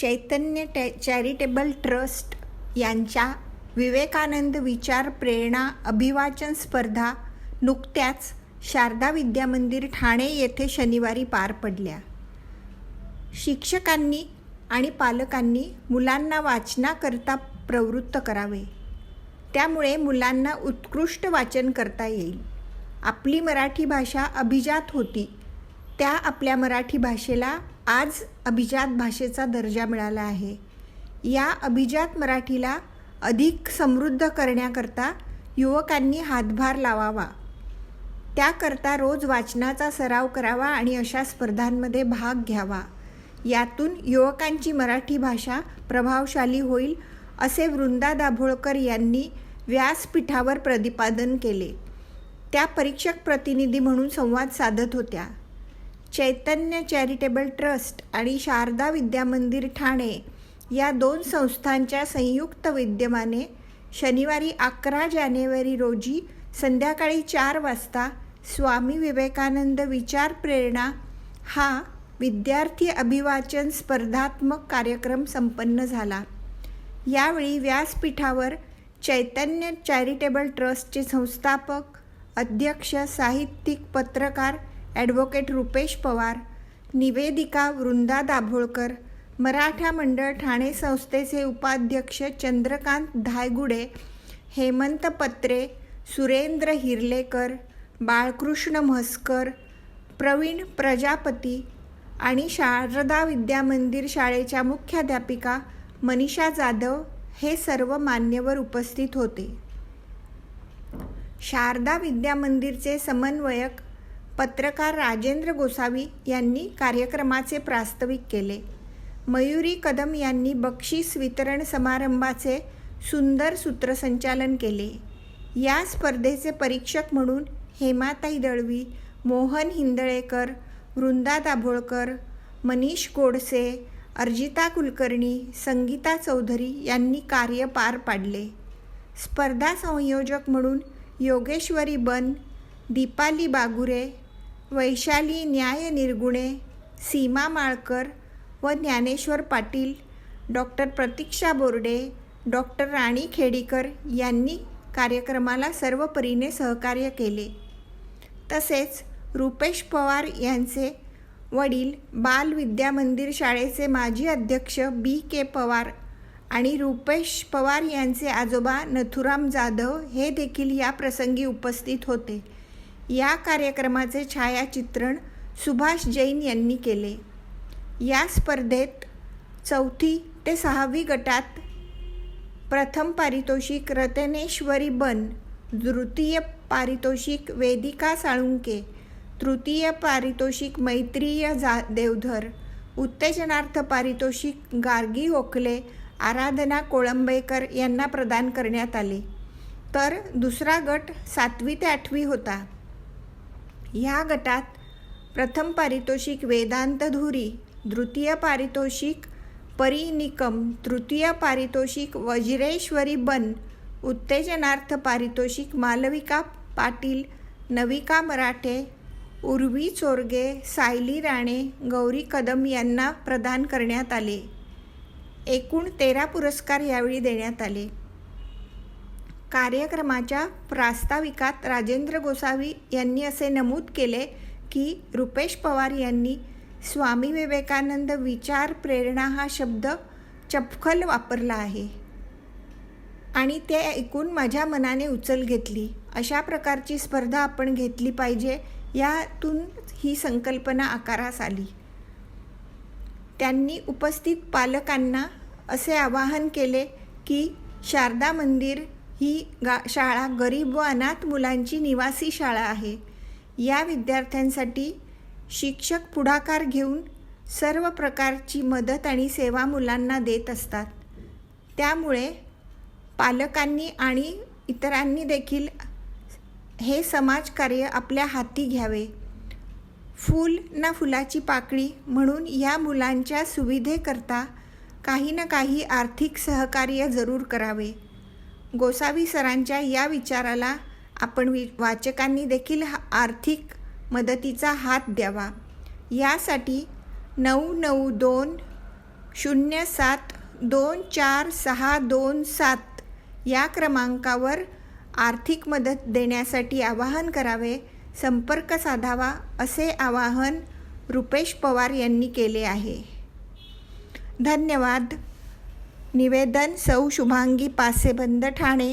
चैतन्य टॅ charitable trust यांच्या विवेकानंद विचार प्रेरणा अभिवाचन स्पर्धा नुकत्याच शारदा विद्यामंदिर ठाणे येथे शनिवारी पार पडल्या. शिक्षकांनी आणि पालकांनी मुलांना वाचनाकरता प्रवृत्त करावे. त्यामुळे मुलांना उत्कृष्ट वाचन करता येईल. आपली मराठी भाषा अभिजात होती. त्या आपल्या मराठी भाषेला आज अभिजात भाषेचा दर्जा मिळाला आहे. या अभिजात मराठीला अधिक समृद्ध करण्याकरता युवकांनी हातभार लावावा. त्याकरता रोज वाचनाचा सराव करावा आणि अशा स्पर्धांमध्ये भाग घ्यावा. यातून युवकांची मराठी भाषा प्रभावशाली होईल असे वृंदा दाभोळकर यांनी व्यासपीठावर प्रतिपादन केले. त्या परीक्षक प्रतिनिधी म्हणून संवाद साधत होत्या. चैतन्य चॅरिटेबल ट्रस्ट आणि शारदा विद्यामंदिर ठाणे या दोन संस्थांच्या संयुक्त विद्यमाने शनिवारी अकरा जानेवारी रोजी संध्याकाळी चार वाजता स्वामी विवेकानंद विचार प्रेरणा हा विद्यार्थी अभिवाचन स्पर्धात्मक कार्यक्रम संपन्न झाला. यावेळी व्यासपीठावर चैतन्य चॅरिटेबल ट्रस्टचे संस्थापक अध्यक्ष साहित्यिक पत्रकार ॲडव्होकेट रुपेश पवार निवेदिका वृंदा दाभोळकर मराठा मंडळ ठाणे संस्थेचे उपाध्यक्ष चंद्रकांत धायगुडे हेमंत पत्रे सुरेंद्र हिरलेकर बाळकृष्ण म्हस्कर प्रवीण प्रजापती आणि शारदा विद्यामंदिर शाळेच्या मुख्याध्यापिका मनीषा जाधव हे सर्व मान्यवर उपस्थित होते. शारदा विद्यामंदिरचे समन्वयक पत्रकार राजेंद्र गोसावी यांनी कार्यक्रमाचे प्रास्ताविक केले. मयुरी कदम यांनी बक्षीस वितरण समारंभाचे सुंदर सूत्रसंचालन केले. या स्पर्धेचे परीक्षक म्हणून हेमाताई दळवी मोहन हिंदळेकर वृंदा दाभोळकर मनीष गोडसे अर्जिता कुलकर्णी संगीता चौधरी यांनी कार्य पार पाडले. स्पर्धा संयोजक म्हणून योगेश्वरी बन दीपाली बागुरे वैशाली न्याय निर्गुणे सीमा माळकर व ज्ञानेश्वर पाटील डॉक्टर प्रतीक्षा बोर्डे डॉक्टर राणी खेडीकर यांनी कार्यक्रमाला सर्वपरीने सहकार्य केले. तसेच रुपेश पवार यांचे वडील बाल विद्यामंदिर शाळेचे माजी अध्यक्ष बी के पवार आणि रुपेश पवार यांचे आजोबा नथुराम जाधव हे देखील या प्रसंगी उपस्थित होते. या कार्यक्रमाचे छायाचित्रण सुभाष जैन यांनी केले. या स्पर्धेत चौथी ते सहावी गटात प्रथम पारितोषिक रतनेश्वरी बन तृतीय पारितोषिक वेदिका साळुंके तृतीय पारितोषिक मैत्रीय जा देवधर उत्तेजनार्थ पारितोषिक गार्गी ओखले आराधना कोळंबेकर यांना प्रदान करण्यात आले. तर दुसरा गट सातवी ते आठवी होता. ह्या गटात प्रथम पारितोषिक वेदांत धुरी द्वितीय पारितोषिक परिनिकम तृतीय पारितोषिक वज्रेश्वरी बन उत्तेजनार्थ पारितोषिक मालविका पाटील नविका मराठे उर्वी चोरगे सायली राणे गौरी कदम यांना प्रदान करण्यात आले. एकूण तेरा पुरस्कार यावेळी देण्यात आले. कार्यक्रमाच्या प्रास्ताविकात राजेंद्र गोसावी यांनी असे नमूद केले की रुपेश पवार यांनी स्वामी विवेकानंद विचार प्रेरणा हा शब्द चपखल वापरला आहे. आणि ते ऐकून माझ्या मनाने उचल घेतली. अशा प्रकारची स्पर्धा आपण घेतली पाहिजे यातून ही संकल्पना आकारास आली. त्यांनी उपस्थित पालकांना असे आवाहन केले की शारदा मंदिर ही गा शाळा गरीब व अनाथ मुलांची निवासी शाळा आहे. या विद्यार्थ्यांसाठी शिक्षक पुढाकार घेऊन सर्व प्रकारची मदत आणि सेवा मुलांना देत असतात. त्यामुळे पालकांनी आणि इतरांनी देखील हे समाजकार्य आपल्या हाती घ्यावे. फूल ना फुलाची पाकळी म्हणून या मुलांच्या सुविधेकरता काही ना काही आर्थिक सहकार्य जरूर करावे. गोसावी सरांच्या या विचाराला आपण वि वाचकांनी देखील आर्थिक मदतीचा हात द्यावा. यासाठी नऊ नऊ दोन शून्य सात दोन चार सहा दोन सात या क्रमांकावर आर्थिक मदत देण्यासाठी आवाहन करावे संपर्क साधावा असे आवाहन रुपेश पवार यांनी केले आहे. धन्यवाद. निवेदन सौ शुभांगी पासेबंद ठाणे।